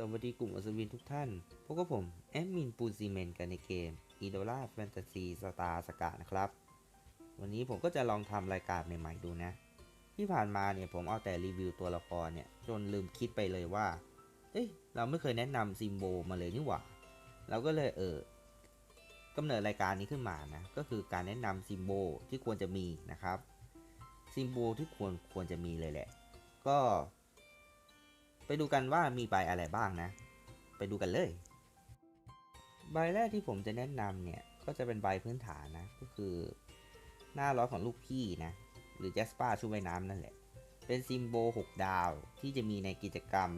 สวัสดีกลุ่มอัศวินทุกท่านพบกับผม แอดมินปูซีเมนกันในเกม e d o l a Fantasy Star สกานะครับ วันนี้ผมก็จะลองทำรายการใหม่ๆดูนะ ที่ผ่านมาเนี่ยผมเอาแต่รีวิวตัวละครเนี่ย จนลืมคิดไปเลยว่า เอ้ย เราไม่เคยแนะนำซิมโบมาเลยนี่หว่า เราก็เลยเออกำเนิดรายการนี้ขึ้นมานะ ก็คือการแนะนำซิมโบที่ควรจะมีนะครับ ซิมโบที่ควรควรจะมีเลยแหละ ก็ ไปดูกันว่ามีใบอะไรบ้างนะ ไปดูกันเลย ใบแรกที่ผมจะแนะนำเนี่ยก็จะเป็นใบพื้นฐานนะ ก็คือหน้าร้อยของลูกพี่นะ หรือแจสปาช่วยน้ำนั่นแหละ เป็นซิมโบ6ดาวที่จะมีในกิจกรรม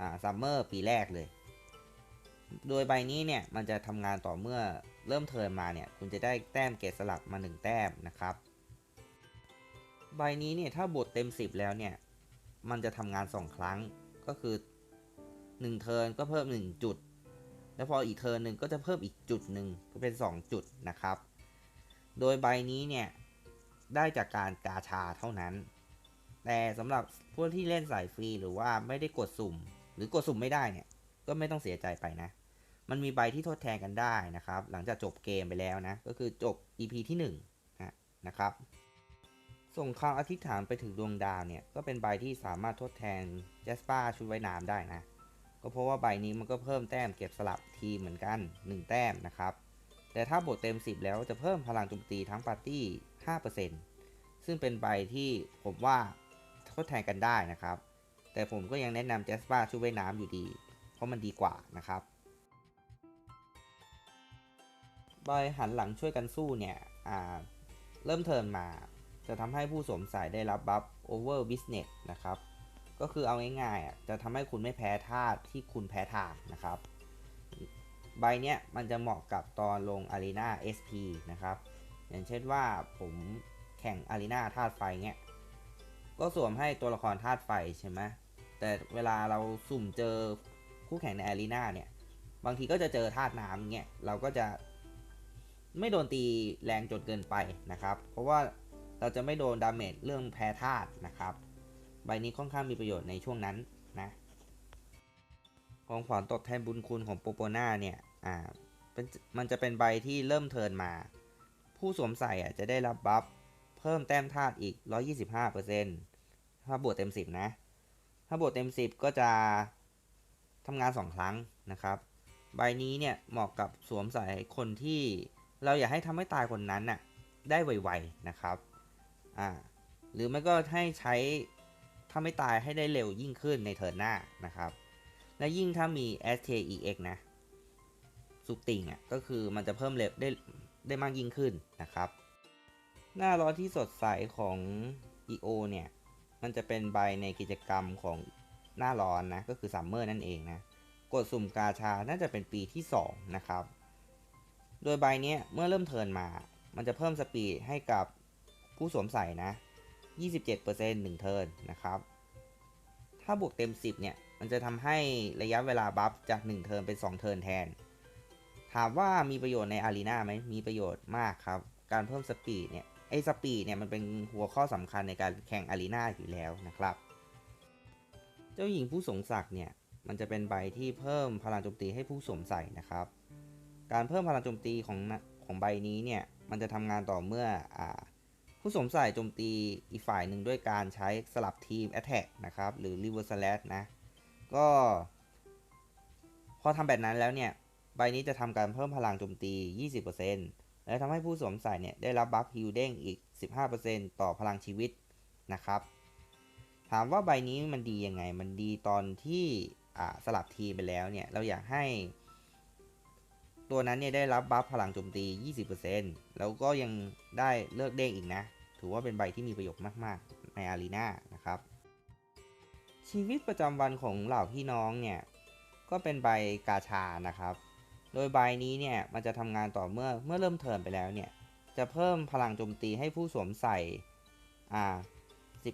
อ่าซัมเมอร์ปีแรกเลย โดยใบนี้เนี่ยมันจะทำงานต่อเมื่อเริ่มเทิร์นมาเนี่ย คุณจะได้แต้มเกรดสลักมา 1 แต้มนะครับ ใบนี้เนี่ยถ้าบทเต็ม 10 แล้วเนี่ย มันจะทำงาน 2 ครั้ง ก็คือ 1 เทิร์นก็เพิ่ม 1 จุด แล้วพออีกเทิร์นหนึ่งก็จะเพิ่มอีกจุดหนึ่งก็เป็น 2 จุดนะครับ โดยใบนี้เนี่ย ได้จากการกาชาเท่านั้น แต่สำหรับพวกที่เล่นสายฟรีหรือว่าไม่ได้กดสุ่ม หรือกดสุ่มไม่ได้เนี่ย ก็ไม่ต้องเสียใจไปนะ มันมีใบที่ทดแทนกันได้นะครับ หลังจากจบเกมไปแล้วนะ ก็คือจบ EP ที่1นะนะครับ ส่งคำอธิษฐานไปถึงดวงดาวเนี่ย ก็เป็นใบที่สามารถทดแทนแจสปาชุดว่ายน้ำได้นะ ก็เพราะว่าใบนี้มันก็เพิ่มแต้มเก็บสลับทีเหมือนกัน 1 แต้มนะครับ แต่ถ้าบทเต็ม 10 แล้วจะเพิ่มพลังโจมตีทั้งปาร์ตี้ 5%ซึ่งเป็นใบที่ผมว่าทดแทนกันได้นะครับ แต่ผมก็ยังแนะนำแจสปาชุดว่ายน้ำอยู่ดี เพราะมันดีกว่านะครับใบหันหลังช่วยกันสู้เนี่ยเริ่มเทิร์นมา จะทำให้ผู้สวมใส่ได้รับบัฟ over business นะครับ ก็คือเอาง่ายๆจะทำให้คุณไม่แพ้ธาตุที่คุณแพ้ทางนะครับ ใบเนี้ยมันจะเหมาะกับตอนลง Arena SP นะครับ อย่างเช่นว่าผมแข่ง Arena ธาตุไฟเงี้ย ก็สวมให้ตัวละครธาตุไฟใช่ไหมแต่เวลาเราสุ่มเจอคู่แข่งใน Arena เนี่ย บางทีก็จะเจอธาตุน้ำเงี้ย เราก็จะไม่โดนตีแรงจนเกินไปนะครับ เพราะว่า เราจะไม่โดนดาเมจเรื่องแพ้ธาตุนะครับ ใบนี้ค่อนข้างมีประโยชน์ในช่วงนั้นนะของขวัญตอบแทนบุญคุณของโปโปนาเนี่ยอ่าเป็นมันจะเป็นใบที่เริ่มเทินมา ผู้สวมใส่อะจะได้รับบัฟเพิ่มแต้มธาตุอีก 125%ถ้าบวกเต็ม 10 นะ ถ้าบวกเต็ม 10 ก็จะทำงาน 2 ครั้งนะครับ ใบนี้เนี่ยเหมาะกับสวมใส่คนที่เราอยากให้ทำให้ตายคนนั้นน่ะได้ไวๆนะครับ อ่าหรือไม่ก็ให้ใช้ถ้าไม่ตายให้ได้เร็วยิ่งขึ้นในเทิร์นหน้านะครับ และยิ่งถ้ามี STEX นะสุกติงอะก็คือมันจะเพิ่มเร็วได้ได้มากยิ่งขึ้นนะครับ หน้าร้อนที่สดใสของ EO เนี่ย มันจะเป็นใบในกิจกรรมของหน้าร้อนนะก็คือซัมเมอร์นั่นเองนะกดสุ่มกาชา น่าจะเป็นปีที่ 2 นะครับ โดยใบนี้เมื่อเริ่มเทิร์นมา มันจะเพิ่มสปีดให้กับ ผู้สวมใส่นะ 27% 1เทิร์นนะครับ ถ้าบวกเต็ม 10 เนี่ย มันจะทำให้ระยะเวลาบัฟจาก 1 เทิร์นเป็น 2 เทิร์นแทน ถามว่ามีประโยชน์ในอารีนาไหม มีประโยชน์มากครับ การเพิ่มสปีดเนี่ย ไอ้สปีดเนี่ยมันเป็นหัวข้อสำคัญในการแข่งอารีนาอยู่แล้วนะครับ เจ้าหญิงผู้สงศักเนี่ย มันจะเป็นใบที่เพิ่มพลังโจมตีให้ผู้สวมใส่นะครับ การเพิ่มพลังโจมตีของของใบนี้เนี่ย มันจะทำงานต่อเมื่ออ่า ผู้สวมใส่โจมตีอีกฝ่ายหนึ่งด้วยการใช้สลับทีม Attack นะครับ หรือ Reverse Slash นะ ก็ พอทำแบบนั้นแล้วเนี่ย ใบนี้จะทำการเพิ่มพลังโจมตี 20%และทำให้ผู้สวมใส่เนี่ยได้รับบัฟฮิลเด้งอีก 15%ต่อพลังชีวิตนะครับ ถามว่าใบนี้มันดียังไง มันดีตอนที่สลับทีมไปแล้วเนี่ย เราอยากให้ ตัวนั้นเนี่ยได้รับบัฟพลังโจมตี 20%แล้วก็ยังได้เลือกเด้งอีกนะ ถือว่าเป็นใบที่มีประโยชน์มาก ๆ ในอารีนานะครับ ชีวิตประจำวันของเหล่าพี่น้องเนี่ย ก็เป็นใบกาชานะครับ โดยใบนี้เนี่ย มันจะทำงานต่อเมื่อเมื่อเริ่มเทิร์นไปแล้วเนี่ย จะเพิ่มพลังโจมตีให้ผู้สวมใส่อ่า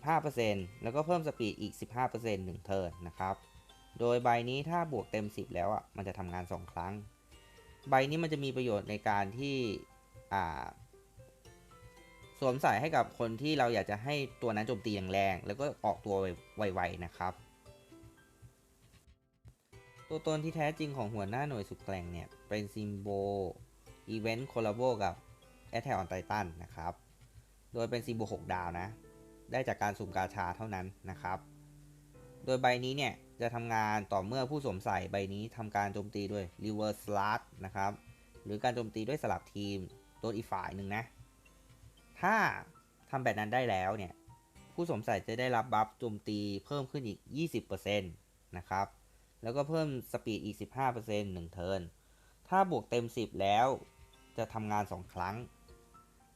15%แล้วก็เพิ่มสปีดอีก 15% 1 เทิร์นนะครับ โดยใบนี้ถ้าบวกเต็ม 10 แล้วอะมันจะทำงาน 2 ครั้ง ใบนี้มันจะมีประโยชน์ในการที่สวมใส่ให้กับคนที่เราอยากจะให้ตัวนั้นโจมตีแรงๆแล้วก็ออกตัวไวๆนะครับ ตัวตนที่แท้จริงของหัวหน้าหน่วยสุดแกร่งเนี่ย เป็นซิมโบอีเวนต์โคลาโบกับ Attack on Titan นะครับ โดยเป็นซิมโบ6ดาวนะ ได้จากการสุ่มกาชาเท่านั้นนะครับ โดยใบนี้เนี่ย จะทำงานต่อเมื่อผู้สวมใส่ใบนี้ทำการโจมตีด้วย Reverse Slot นะครับ หรือการโจมตีด้วยสลับทีมโดนอีกฝ่ายหนึ่งนะ ถ้าทำแบบนั้นได้แล้วเนี่ย ผู้สวมใส่จะได้รับบัฟโจมตีเพิ่มขึ้นอีก 20%นะครับ แล้วก็เพิ่มสปีดอีก 15% 1 เทิร์น ถ้าบวกเต็ม 10 แล้วจะทำงาน 2 ครั้ง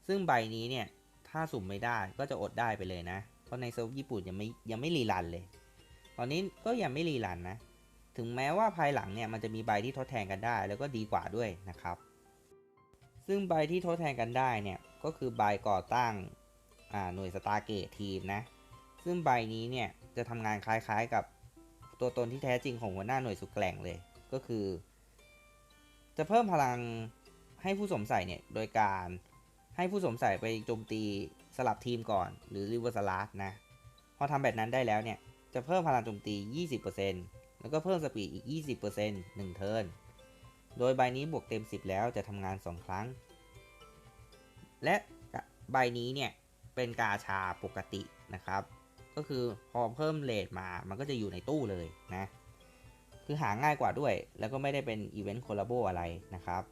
ซึ่งใบนี้เนี่ย ถ้าสุ่มไม่ได้ก็จะอดได้ไปเลยนะ เพราะในเซิร์ฟญี่ปุ่นยังไม่ยังไม่รีรันเลย ตอนนี้ก็ยังไม่รีรันนะ ถึงแม้ว่าภายหลังเนี่ยมันจะมีใบที่ทดแทนกันได้ แล้วก็ดีกว่าด้วยนะครับ ซึ่งใบที่ทดแทนกันได้เนี่ยก็คือใบก่อตั้งหน่วยสตาร์เกตทีมนะ ซึ่งใบนี้เนี่ยจะทำงานคล้ายๆกับตัวตนที่แท้จริงของหัวหน้าหน่วยสุดแกร่งเลย ก็คือ จะเพิ่มพลังให้ผู้สมใส่เนี่ยโดยการให้ผู้สมใส่ไปโจมตีสลับทีมก่อน หรือรีเวอร์สลัดนะ พอทำแบบนั้นได้แล้วเนี่ย จะเพิ่มพลังโจมตี 20%แล้วก็เพิ่มสปีดอีก 20% 1 เทิร์น โดยใบนี้บวกเต็ม 10 แล้วจะทำงาน 2 ครั้ง และใบนี้เนี่ยเป็นกาชาปกตินะครับ ก็คือพอเพิ่มเลทมา มันก็จะอยู่ในตู้เลยนะ คือหาง่ายกว่าด้วย แล้วก็ไม่ได้เป็นอีเวนต์โคลาโบอะไรนะครับ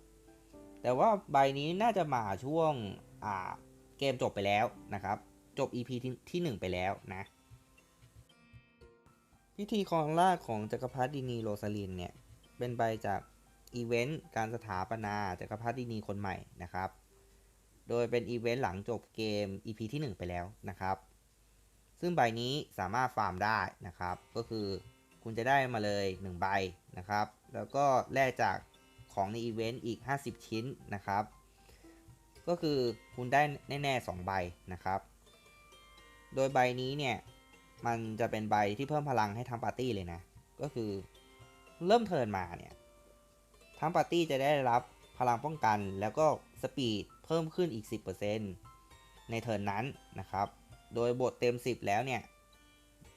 แต่ว่าใบนี้น่าจะมาช่วงอ่าเกมจบไปแล้วนะครับ จบ EP ที่ 1 ไปแล้วนะ พิธีครองราชของจักรพรรดินีโรซาลินเนี่ยเป็นใบจากอีเวนต์การสถาปนาจักรพรรดินีคนใหม่นะครับ โดยเป็นอีเวนต์หลังจบเกม EP ที่ 1 ไปแล้วนะครับ ซึ่งใบนี้สามารถฟาร์มได้นะครับ ก็คือคุณจะได้มาเลย 1 ใบนะครับ แล้วก็แลกจากของในอีเวนต์อีก 50 ชิ้นนะครับ ก็คือคุณได้แน่ ๆ 2 ใบนะครับ โดยใบนี้เนี่ย มันจะเป็นใบที่เพิ่มพลังให้ทั้งปาร์ตี้เลยนะ ก็คือเริ่มเทิร์นมาเนี่ย ทั้งปาร์ตี้จะได้รับพลังป้องกันแล้วก็สปีดเพิ่มขึ้นอีก 10%ในเทิร์นนั้นนะครับ โดยบทเต็ม 10 แล้วเนี่ย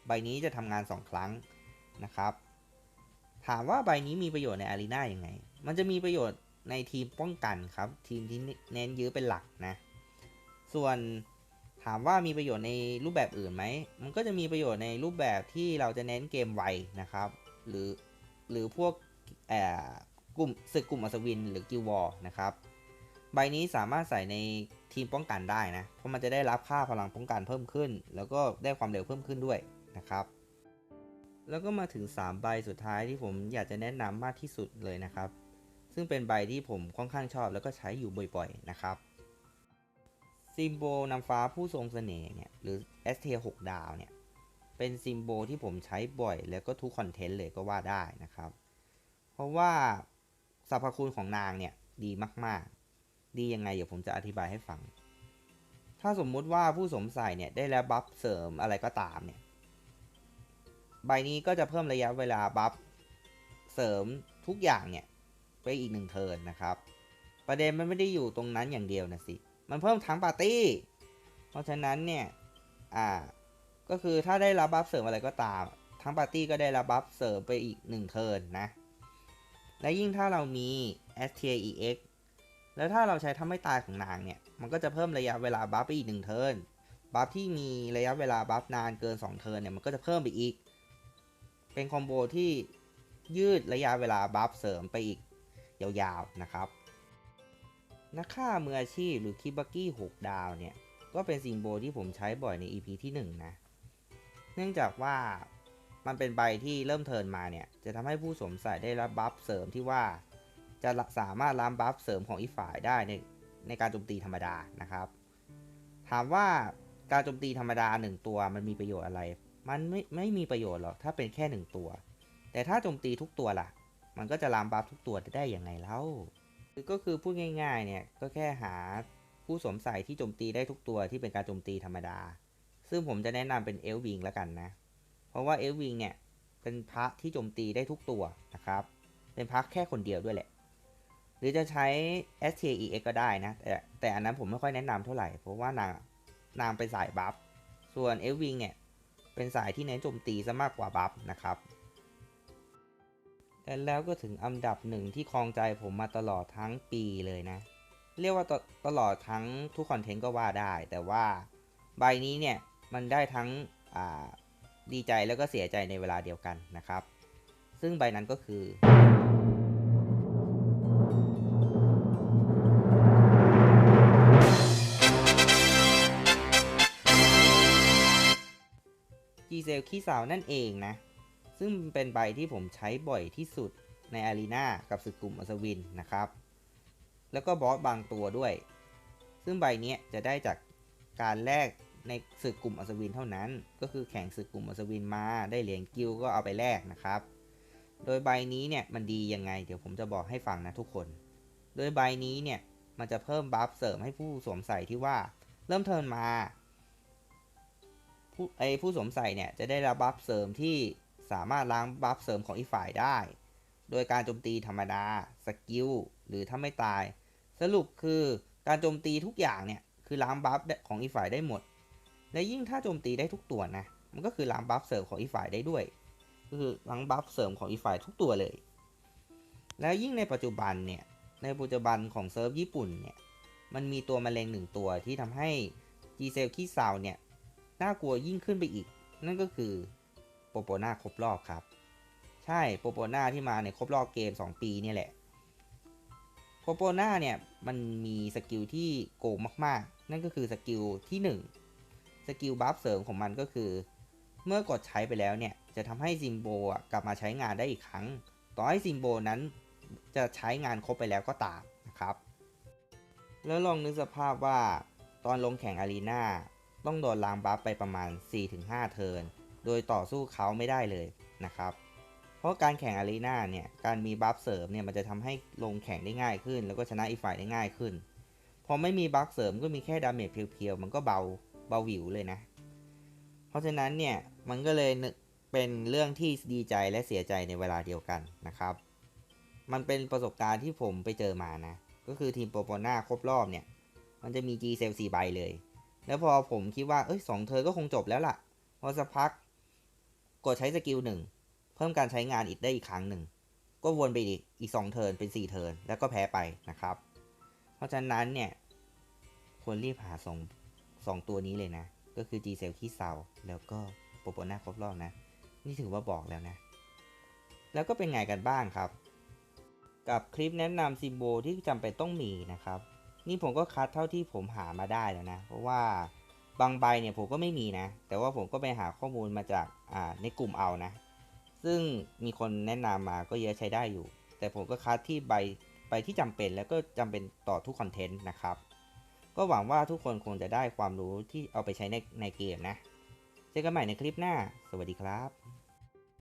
ใบนี้จะทำงาน 2 ครั้งนะครับ ถามว่าใบนี้มีประโยชน์ในอารีนาอย่างไง มันจะมีประโยชน์ในทีมป้องกันครับ ทีมที่เน้นยื้อเป็นหลักนะ ส่วน ถามว่ามีประโยชน์ในรูปแบบอื่นไหม มันก็จะมีประโยชน์ในรูปแบบที่เราจะเน้นเกมไวนะครับ หรือหรือพวกกลุ่มศึกกลุ่มอัศวิน หรือกิลวอร์นะครับ ใบนี้สามารถใส่ในทีมป้องกันได้นะ เพราะมันจะได้รับค่าพลังป้องกันเพิ่มขึ้น แล้วก็ได้ความเร็วเพิ่มขึ้นด้วยนะครับ แล้วก็มาถึง 3 ใบสุดท้ายที่ผมอยากจะแนะนำมากที่สุดเลยนะครับ ซึ่งเป็นใบที่ผมค่อนข้างชอบแล้วก็ใช้อยู่บ่อยๆนะครับ ซิมโบลนำฟ้าผู้ทรงเสน่ห์เนี่ยหรือ ST 6ดาวเนี่ยเป็นซิมโบลที่ผมใช้บ่อย แล้วก็ทุกคอนเทนต์เลยก็ว่าได้นะครับ เพราะว่าสรรพคุณของนางเนี่ยดีมากๆ ดียังไงเดี๋ยวผมจะอธิบายให้ฟัง ถ้าสมมุติว่าผู้สมใส่เนี่ยได้แล้วบัฟเสริมอะไรก็ตามเนี่ยใบนี้ก็จะเพิ่มระยะเวลาบัฟเสริมทุกอย่างเนี่ยไปอีกหนึ่งเทิร์นนะครับ ประเด็นมันไม่ได้อยู่ตรงนั้นอย่างเดียวนะสิ มันเพิ่มทั้งปาร์ตี้ เพราะฉะนั้นเนี่ยอ่าก็คือถ้าได้รับบัฟเสริมอะไรก็ตาม ทั้งปาร์ตี้ก็ได้รับบัฟเสริมไปอีก1เทิร์นนะ และยิ่งถ้าเรามี STEX แล้วถ้าเราใช้ทำให้ตายของนางเนี่ย มันก็จะเพิ่มระยะเวลาบัฟไปอีก1เทิร์น บัฟที่มีระยะเวลาบัฟนานเกิน 2 เทิร์นเนี่ย มันก็จะเพิ่มไปอีก เป็นคอมโบที่ยืดระยะเวลาบัฟเสริมไปอีกยาวๆนะครับ นักฆ่ามืออาชีพหรือคิบักกี้6ดาวเนี่ย ก็เป็นซิมโบลที่ผมใช้บ่อยใน EP ที่ 1 นะ เนื่องจากว่ามันเป็นใบที่เริ่มเทินมาเนี่ย จะทำให้ผู้สวมใส่ได้รับบัฟเสริมที่ว่า จะสามารถล้ามบัฟเสริมของอีกฝ่ายได้ในในการโจมตีธรรมดานะครับ ถามว่าการโจมตีธรรมดา 1 ตัวมันมีประโยชน์อะไร มันไม่ไม่มีประโยชน์หรอกถ้าเป็นแค่ 1 ตัว แต่ถ้าโจมตีทุกตัวล่ะ มันก็จะลามบัฟทุกตัวได้อย่างไงเล่า ก็คือพูดง่าย ๆ เนี่ย ก็แค่หาผู้สวมใส่ที่โจมตีได้ทุกตัวที่เป็นการโจมตีธรรมดา ซึ่งผมจะแนะนำเป็นเอลวิงแล้วกันนะ เพราะว่าเอลวิงเนี่ย เป็นพระที่โจมตีได้ทุกตัวนะครับ เป็นพระแค่คนเดียวด้วยแหละ หรือจะใช้ s t e x ก็ได้นะ แต่แต่อันนั้นผมไม่ค่อยแนะนำเท่าไหร่ เพราะว่านางนางเป็นสายบัฟ ส่วนเอลวิงเนี่ย เป็นสายที่เน้นโจมตีซะมากกว่าบัฟนะครับ และแล้วก็ถึงอันดับหนึ่งที่ครองใจผมมาตลอดทั้งปีเลยนะ เรียกว่าตตลอดทั้งทุกคอนเทนต์ก็ว่าได้ แต่ว่าใบนี้เนี่ย มันได้ทั้งดีใจแล้วก็เสียใจในเวลาเดียวกันนะครับ ซึ่งใบนั้นก็คือ จีเซลขี้สาวนั่นเองนะ ซึ่งเป็นใบที่ผมใช้บ่อยที่สุดในอารีนากับศึกกลุ่มอัศวินนะครับ แล้วก็บอสบางตัวด้วย ซึ่งใบนี้จะได้จากการแลกในศึกกลุ่มอัศวินเท่านั้น ก็คือแข่งศึกกลุ่มอัศวินมาได้เหรียญกิลก็เอาไปแลกนะครับ โดยใบนี้เนี่ยมันดียังไง เดี๋ยวผมจะบอกให้ฟังนะทุกคน โดยใบนี้เนี่ยมันจะเพิ่มบัฟเสริมให้ผู้สวมใส่ที่ว่าเริ่มเทิร์นมาผู้ไอผู้สวมใส่เนี่ยจะได้รับบัฟเสริมที่ สามารถล้างบัฟเสริมของอีกฝ่ายได้ โดยการโจมตีธรรมดา สกิล หรือถ้าไม่ตาย สรุปคือการโจมตีทุกอย่างเนี่ย คือล้างบัฟของอีกฝ่ายได้หมด และยิ่งถ้าโจมตีได้ทุกตัวนะ มันก็คือล้างบัฟเสริมของอีกฝ่ายได้ด้วย ก็คือล้างบัฟเสริมของอีกฝ่ายทุกตัวเลย แล้วยิ่งในปัจจุบันเนี่ย ในปัจจุบันของเซิร์ฟญี่ปุ่นเนี่ย มันมีตัวมแมลงหนึ่งตัวที่ทำให้จีเซลขี้ซาวเนี่ย น่ากลัวยิ่งขึ้นไปอีก นั่นก็คือ โปโปนาครบรอบครับ ใช่โปโปนาที่มาในครบรอบเกม 2 ปีเนี่ยแหละโปโปนาเนี่ยมันมีสกิลที่โกงมากๆ นั่นก็คือสกิลที่ 1 สกิลบัฟเสริมของมันก็คือ เมื่อกดใช้ไปแล้วเนี่ย จะทำให้ซิมโบกลับมาใช้งานได้อีกครั้ง ต่อให้ซิมโบนั้นจะใช้งานครบไปแล้วก็ตามนะครับ แล้วลองนึกสภาพว่าตอนลงแข่งอารีนาต้องโดนลางบัฟไปประมาณ 4-5 เทิร์น โดยต่อสู้เขาไม่ได้เลยนะครับ เพราะการแข่งอารีนาเนี่ย การมีบัฟเสริมเนี่ยมันจะทำให้ลงแข่งได้ง่ายขึ้น แล้วก็ชนะอีกฝ่ายได้ง่ายขึ้น พอไม่มีบัฟเสริมก็มีแค่ดาเมจเพียวๆ มันก็เบาเบาหวิวเลยนะ เพราะฉะนั้นเนี่ยมันก็เลยเป็นเรื่องที่ดีใจและเสียใจในเวลาเดียวกันนะครับ มันเป็นประสบการณ์ที่ผมไปเจอมานะ ก็คือทีมโปรโปนาครบรอบเนี่ย มันจะมี G เซล4ใบเลย แล้วพอผมคิดว่า เอ้ยสองเธอก็คงจบแล้วล่ะ พอสักพัก กดใช้สกิลหนึ่งเพิ่มการใช้งานอีกได้อีกครั้งหนึ่ง ก็วนไปอีกอีกสองเทิร์นเป็นสี่เทิร์นแล้วก็แพ้ไปนะครับ เพราะฉะนั้นเนี่ยควรรีบหาสองสองตัวนี้เลยนะ ก็คือ G เซลขี้เซาแล้วก็โปโปนาครบรอบนะ นี่ถือว่าบอกแล้วนะ แล้วก็เป็นไงกันบ้างครับ กับคลิปแนะนำซิมโบที่จำเป็นต้องมีนะครับ นี่ผมก็คัดเท่าที่ผมหามาได้แล้วนะ เพราะว่า บางใบเนี่ยผมก็ไม่มีนะ แต่ว่าผมก็ไปหาข้อมูลมาจากอ่าในกลุ่มเอานะ ซึ่งมีคนแนะนำมาก็เยอะใช้ได้อยู่ แต่ผมก็คัดที่ใบใบที่จำเป็นแล้วก็จำเป็นต่อทุกคอนเทนต์นะครับ ก็หวังว่าทุกคนคงจะได้ความรู้ที่เอาไปใช้ในในเกมนะ เจอกันใหม่ในคลิปหน้า สวัสดีครับ